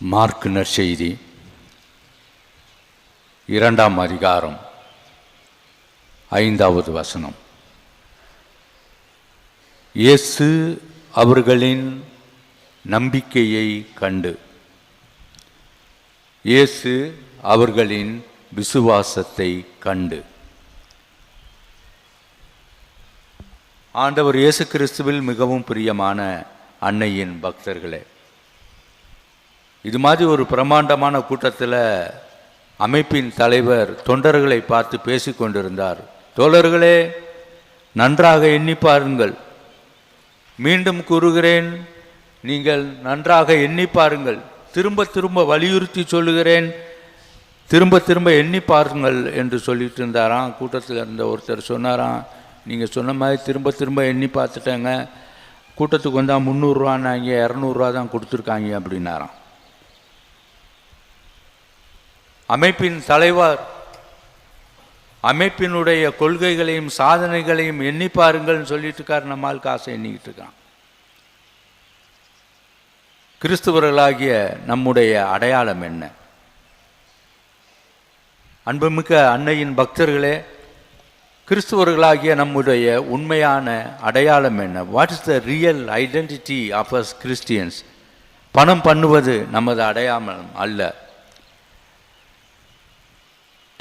Mark நற்செய்தி இரண்டாம் அதிகாரம் ஐந்தாவது வசனம். இயேசு அவர்களின் நம்பிக்கையை கண்டு இயேசு அவர்களின் விசுவாசத்தை கண்டு. ஆண்டவர் இயேசு கிறிஸ்துவில் மிகவும் பிரியமான அன்னையின் பக்தர்களே இது மாதிரி ஒரு பிரம்மாண்டமான கூட்டத்தில் அமைப்பின் தலைவர் தொண்டர்களை பார்த்து பேசி கொண்டிருந்தார். தோழர்களே நன்றாக எண்ணி பாருங்கள். மீண்டும் கூறுகிறேன் நீங்கள் நன்றாக எண்ணி பாருங்கள். திரும்ப திரும்ப வலியுறுத்தி சொல்லுகிறேன் திரும்ப திரும்ப எண்ணி பாருங்கள் என்று சொல்லிட்டு இருந்தாராம் கூட்டத்தில் இருந்த ஒருத்தர் சொன்னாராம் நீங்கள் சொன்ன மாதிரி திரும்ப திரும்ப எண்ணி பார்த்துட்டேங்க. கூட்டத்துக்கு வந்தால் முந்நூறுரூவான்னாங்க இரநூறுவா தான் கொடுத்துருக்காங்க அப்படின்னாராம். அமைப்பின் தலைவர் அமைப்பினுடைய கொள்கைகளையும் சாதனைகளையும் எண்ணி பாருங்கள்னு சொல்லிட்டு இருக்கார் நம்மால் காசை எண்ணிக்கிட்டு இருக்கான். கிறிஸ்துவர்களாகிய நம்முடைய அடையாளம் என்ன? அன்புமிக்க அன்னையின் பக்தர்களே கிறிஸ்துவர்களாகிய நம்முடைய உண்மையான அடையாளம் என்ன? What is the real identity of us Christians பணம் பண்ணுவது நமது அடையாளம் அல்ல.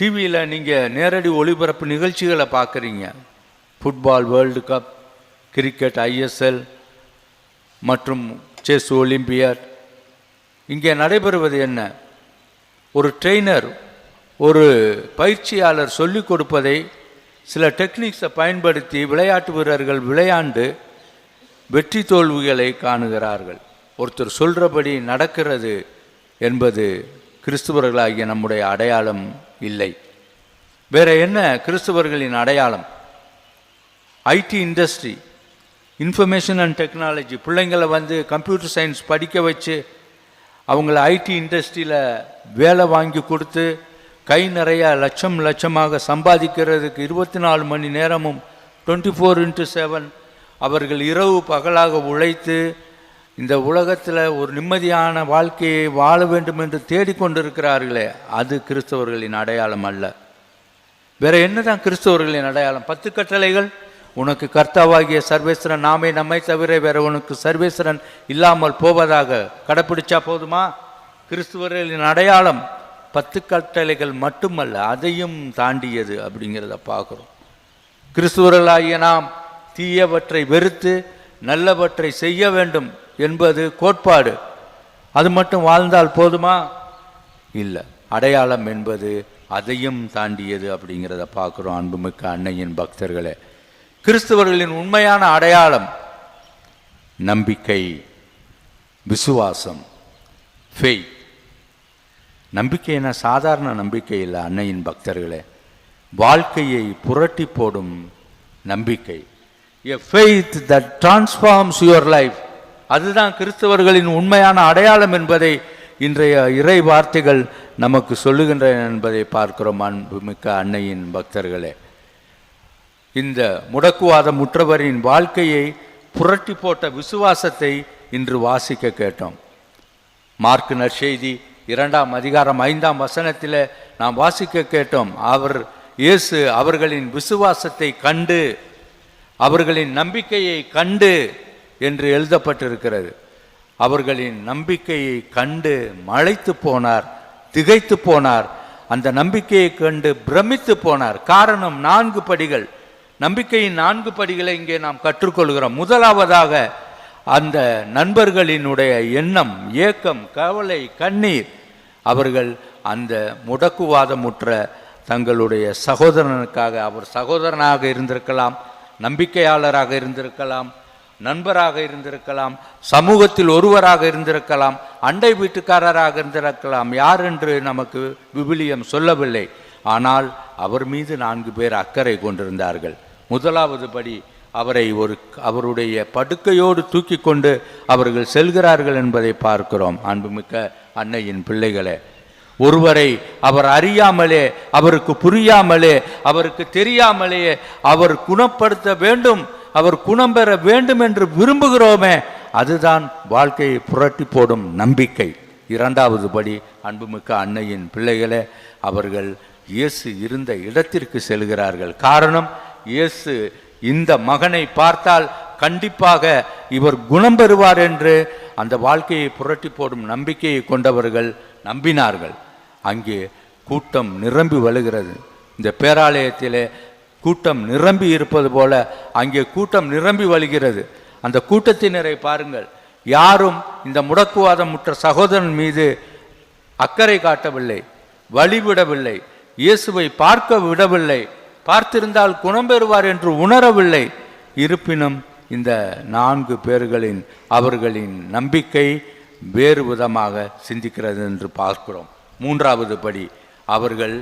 டிவியில் நீங்கள் நேரடி ஒளிபரப்பு நிகழ்ச்சிகளை பார்க்குறீங்க. Football world cup cricket ISL மற்றும் செஸ் ஒலிம்பியாட் இங்கே நடைபெறுவது என்ன? ஒரு ட்ரெயினர் ஒரு பயிற்சியாளர் சொல்லிக் கொடுப்பதை சில டெக்னிக்ஸை பயன்படுத்தி விளையாட்டு வீரர்கள் விளையாண்டு வெற்றி தோல்விகளை காணுகிறார்கள். ஒருத்தர் சொல்கிறபடி நடக்கிறது என்பது கிறிஸ்துவர்களாகிய நம்முடைய அடையாளம் இல்லை. வேற என்ன கிறிஸ்துவர்களின் அடையாளம்? IT industry information and technology பிள்ளைங்களை வந்து கம்ப்யூட்டர் சயின்ஸ் படிக்க வச்சு அவங்கள ஐடி இண்டஸ்ட்ரியில் வேலை வாங்கி கொடுத்து கை நிறைய லட்சம் லட்சமாக சம்பாதிக்கிறதுக்கு இருபத்தி நாலு மணி நேரமும் டுவெண்ட்டி ஃபோர் இன்ட்டு செவன் அவர்கள் இரவு பகலாக உழைத்து இந்த உலகத்தில் ஒரு நிம்மதியான வாழ்க்கையை வாழ வேண்டும் என்று தேடிக்கொண்டிருக்கிறார்களே அது கிறிஸ்தவர்களின் அடையாளம் அல்ல. வேற என்னதான் கிறிஸ்தவர்களின் அடையாளம்? பத்து கட்டளைகள். உனக்கு கர்த்தாவாகிய சர்வேஸ்வரன் நாமே நம்மை தவிர வேற உனக்கு சர்வேஸ்வரன் இல்லாமல் போவதாக கடைப்பிடிச்சா போதுமா? கிறிஸ்துவர்களின் அடையாளம் பத்து கட்டளைகள் மட்டுமல்ல அதையும் தாண்டியது அப்படிங்கிறத பார்க்குறோம். கிறிஸ்துவர்களாகிய நாம் தீயவற்றை வெறுத்து நல்லவற்றை செய்ய வேண்டும். என்பது கோட்பாடு. அது மட்டும் வாழ்ந்தால் போதுமா? இல்லை. அடையாளம் என்பது அதையும் தாண்டியது அப்படிங்கிறத பார்க்குறோம் அன்புமிக்க அன்னையின் பக்தர்களே. கிறிஸ்தவர்களின் உண்மையான அடையாளம் நம்பிக்கை விசுவாசம் ஃபெய் நம்பிக்கைனா சாதாரண நம்பிக்கை இல்லை அன்னையின் பக்தர்களே. வாழ்க்கையை புரட்டி போடும் நம்பிக்கை. A faith that transforms your life அதுதான் கிறிஸ்தவர்களின் உண்மையான அடையாளம் என்பதை இன்றைய இறை வார்த்தைகள் நமக்கு சொல்லுகின்றன என்பதை பார்க்கிறோம் அன்புமிக்க அன்னையின் பக்தர்களே. இந்த முடக்குவாத முற்றவரின் வாழ்க்கையை புரட்டி போட்ட விசுவாசத்தை இன்று வாசிக்க கேட்டோம். மார்க் நற்செய்தி இரண்டாம் அதிகாரம் ஐந்தாம் வசனத்தில் நாம் வாசிக்க கேட்டோம். அவர் இயேசு அவர்களின் விசுவாசத்தை கண்டு அவர்களின் நம்பிக்கையை கண்டு என்று எழுதப்பட்டிருக்கிறது. அவர்களின் நம்பிக்கையை கண்டு மலைத்து போனார் திகைத்து போனார். அந்த நம்பிக்கையை கண்டு பிரமித்து போனார். காரணம் நான்கு படிகள். நம்பிக்கையின் நான்கு படிகளை இங்கே நாம் கற்றுக்கொள்கிறோம். முதலாவதாக அந்த நண்பர்களினுடைய எண்ணம் ஏக்கம் கவலை கண்ணீர். அவர்கள் அந்த முடக்குவாதமுற்ற தங்களுடைய சகோதரனுக்காக அவர் சகோதரனாக இருந்திருக்கலாம் நம்பிக்கையாளராக இருந்திருக்கலாம் நண்பராக இருந்திருக்கலாம் சமூகத்தில் ஒருவராக இருந்திருக்கலாம் அண்டை வீட்டுக்காரராக இருந்திருக்கலாம் யார் என்று நமக்கு விவிலியம் சொல்லவில்லை. ஆனால் அவர் மீது நான்கு பேர் அக்கறை கொண்டிருந்தார்கள். முதலாவது படி அவரை ஒரு அவருடைய படுக்கையோடு தூக்கி கொண்டு அவர்கள் செல்கிறார்கள் என்பதை பார்க்கிறோம். அன்புமிக்க அன்னையின் பிள்ளைகளே ஒருவரை அவர் அறியாமலே அவருக்கு புரியாமலே அவருக்கு தெரியாமலே அவர் குணப்படுத்த வேண்டும் அவர் குணம் பெற வேண்டும் என்று விரும்புகிறோமே அதுதான் வாழ்க்கையை புரட்டி போடும் நம்பிக்கை. இரண்டாவது படி அன்புமிக்க அன்னையின் பிள்ளைகளே அவர்கள் இயேசு இருந்த இடத்திற்கு செல்கிறார்கள். காரணம் இயேசு இந்த மகனை பார்த்தால் கண்டிப்பாக இவர் குணம் பெறுவார் என்று அந்த வாழ்க்கையை புரட்டி போடும் நம்பிக்கையை கொண்டவர்கள் நம்பினார்கள். அங்கே கூட்டம் நிரம்பி வழுகிறது இந்த பேராலயத்திலே கூட்டம் நிரம்பி இருப்பது போல அங்கே கூட்டம் நிரம்பி வழிகிறது. அந்த கூட்டத்தினரை பாருங்கள். யாரும் இந்த முடக்குவாதம் முற்ற சகோதரன் மீது அக்கறை காட்டவில்லை வழிவிடவில்லை இயேசுவை பார்க்க விடவில்லை பார்த்திருந்தால் குணம் பெறுவார் என்று உணரவில்லை. இருப்பினும் இந்த நான்கு பேர்களின் அவர்களின் நம்பிக்கை வேறு விதமாக சிந்திக்கிறது என்று பார்க்கிறோம். மூன்றாவது படி அவர்கள்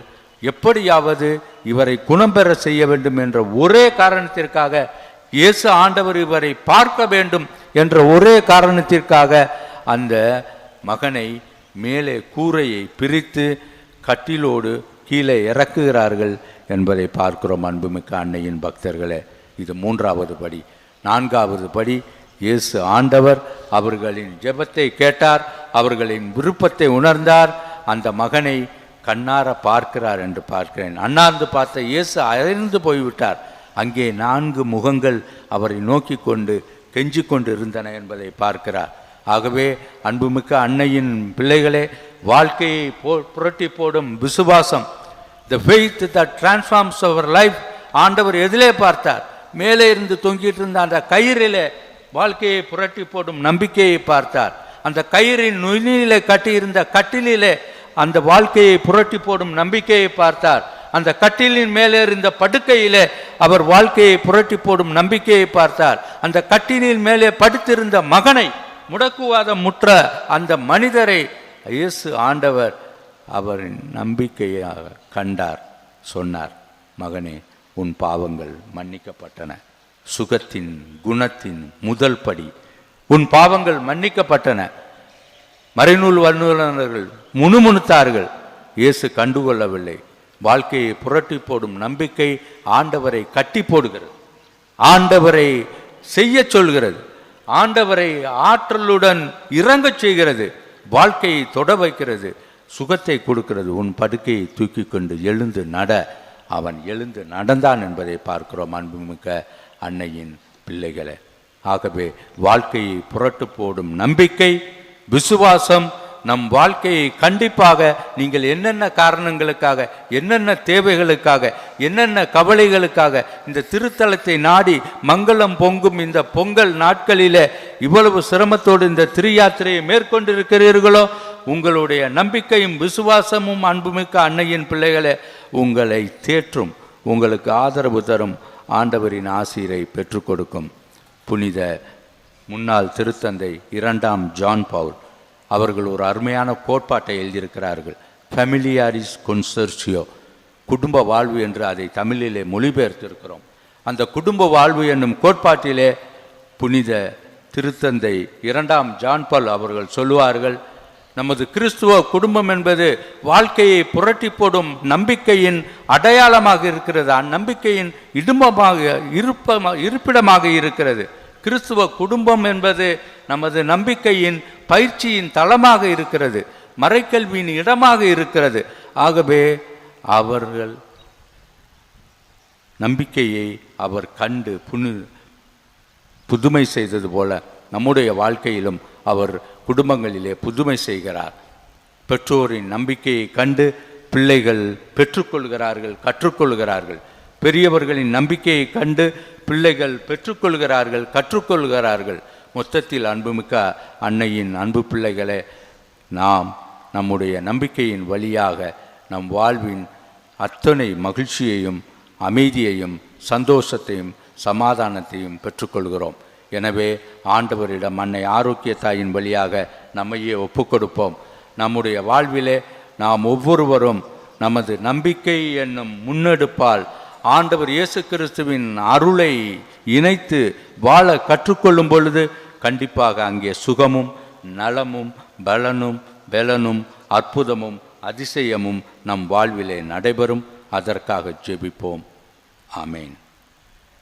எப்படியாவது இவரை குணம் பெற செய்ய வேண்டும் என்ற ஒரே காரணத்திற்காக இயேசு ஆண்டவர் இவரை பார்க்க வேண்டும் என்ற ஒரே காரணத்திற்காக அந்த மகனை மேலே கூரையை பிரித்து கட்டிலோடு கீழே இறக்குகிறார்கள் என்பதை பார்க்கிறோம் அன்புமிக்க அன்னையின் பக்தர்களே. இது மூன்றாவது படி. நான்காவது படி இயேசு ஆண்டவர் அவர்களின் ஜெபத்தை கேட்டார் அவர்களின் விருப்பத்தை உணர்ந்தார் அந்த மகனை கண்ணார பார்க்கிறார் என்று பார்க்கிறேன். அண்ணாந்து பார்த்த இயேசு அயர்ந்து போய்விட்டார். அங்கே நான்கு முகங்கள் அவரை நோக்கி கொண்டு கெஞ்சி கொண்டு இருந்தன என்பதை பார்க்கிறார். ஆகவே அன்புமிக்க அன்னையின் பிள்ளைகளே வாழ்க்கையை போ புரட்டி போடும் விசுவாசம் the faith that transforms our life ஆண்டவர் எதிலே பார்த்தார். மேலே இருந்து தொங்கிட்டு இருந்த அந்த கயிறிலே வாழ்க்கையை புரட்டி போடும் நம்பிக்கையை பார்த்தார். அந்த கயிறின் நுனியிலே கட்டியிருந்த கட்டிலிலே அந்த வாழ்க்கையை புரட்டி போடும் நம்பிக்கையை பார்த்தார். அந்த கட்டிலின் மேலே இருந்த படுக்கையிலே அவர் வாழ்க்கையை புரட்டி போடும் நம்பிக்கையை பார்த்தார். அந்த கட்டிலின் மேலே படுத்திருந்த மகனை முடக்குவாதம் முற்ற அந்த மனிதரை இயேசு ஆண்டவர் அவரின் நம்பிக்கையாக கண்டார் சொன்னார் மகனே உன் பாவங்கள் மன்னிக்கப்பட்டன. சுகத்தின் குணத்தின் முதல் படி. உன் பாவங்கள் மன்னிக்கப்பட்டன. மறைநூல் வல்லுநர்கள் முணுமுணுத்தார்கள். இயேசு கண்டுகொள்ளவில்லை. வாழ்க்கையை புரட்டி போடும் நம்பிக்கை ஆண்டவரை கட்டி போடுகிறது. ஆண்டவரை செய்யச் சொல்கிறது. ஆண்டவரை ஆற்றலுடன் இறங்கச் செய்கிறது. வாழ்க்கையை தொட வைக்கிறது. சுகத்தை கொடுக்கிறது. உன் படுக்கையை தூக்கி கொண்டு எழுந்து நட. அவன் எழுந்து நடந்தான் என்பதை பார்க்கிறோம் அன்புமிக்க அன்னையின் பிள்ளைகளை. ஆகவே வாழ்க்கையை புரட்டு போடும் நம்பிக்கை விசுவாசம் நம் வாழ்க்கையை கண்டிப்பாக நீங்கள் என்னென்ன காரணங்களுக்காக என்னென்ன தேவைகளுக்காக என்னென்ன கவலைகளுக்காக இந்த திருத்தலத்தை நாடி மங்களம் பொங்கும் இந்த பொங்கல் நாட்களிலே இவ்வளவு சிரமத்தோடு இந்த திருயாத்திரையை மேற்கொண்டிருக்கிறீர்களோ உங்களுடைய நம்பிக்கையும் விசுவாசமும் அன்புமிக்க அன்னையின் பிள்ளைகளே உங்களை தேற்றும் உங்களுக்கு ஆதரவு தரும் ஆண்டவரின் ஆசீரை பெற்றுக் கொடுக்கும். புனித முன்னாள் திருத்தந்தை இரண்டாம் ஜான் பவுல். அவர்கள் ஒரு அருமையான கோட்பாட்டை எழுதியிருக்கிறார்கள். ஃபெமிலியாரிஸ் கொன்சர்சியோ குடும்ப வாழ்வு என்று அதை தமிழிலே மொழிபெயர்த்திருக்கிறோம். அந்த குடும்ப வாழ்வு என்னும் கோட்பாட்டிலே புனித திருத்தந்தை இரண்டாம் ஜான்பால் அவர்கள் சொல்லுவார்கள் நமது கிறிஸ்துவ குடும்பம் என்பது வாழ்க்கையை புரட்டி போடும் நம்பிக்கையின் அடையாளமாக இருக்கிறது. அந்நம்பிக்கையின் இடும்பமாக இருப்ப இருப்பிடமாக இருக்கிறது. கிறிஸ்துவ குடும்பம் என்பது நமது நம்பிக்கையின் பயிற்சியின் தளமாக இருக்கிறது மறைக்கல்வியின் இடமாக இருக்கிறது. ஆகவே அவர்கள் நம்பிக்கையை அவர் கண்டு புனு புதுமை செய்தது போல நம்முடைய வாழ்க்கையிலும் அவர் குடும்பங்களிலே புதுமை செய்கிறார். பெற்றோரின் நம்பிக்கையை கண்டு பிள்ளைகள் பெற்றுக்கொள்கிறார்கள் கற்றுக்கொள்கிறார்கள். பெரியவர்களின் நம்பிக்கையை கண்டு பிள்ளைகள் பெற்றுக்கொள்கிறார்கள் கற்றுக்கொள்கிறார்கள். மொத்தத்தில் அன்புமிக்க அன்னையின் அன்பு பிள்ளைகளே நாம் நம்முடைய நம்பிக்கையின் வழியாக நம் வாழ்வின் அத்தனை மகிழ்ச்சியையும் அமைதியையும் சந்தோஷத்தையும் சமாதானத்தையும் பெற்றுக்கொள்கிறோம். எனவே ஆண்டவரிடம் அன்னை ஆரோக்கிய தாயின் வழியாக நம்மையே ஒப்புக்கொடுப்போம். நம்முடைய வாழ்விலே நாம் ஒவ்வொருவரும் நமது நம்பிக்கை என்னும் முன்னெடுப்பால் ஆண்டவர் இயேசு கிறிஸ்துவின் அருளை இணைத்து வாழ கற்றுக்கொள்ளும் பொழுது கண்டிப்பாக அங்கே சுகமும் நலமும் பலனும் பலனும் அற்புதமும் அதிசயமும் நம் வாழ்விலே நடைபெறும். அதற்காக ஜெபிப்போம். ஆமேன்.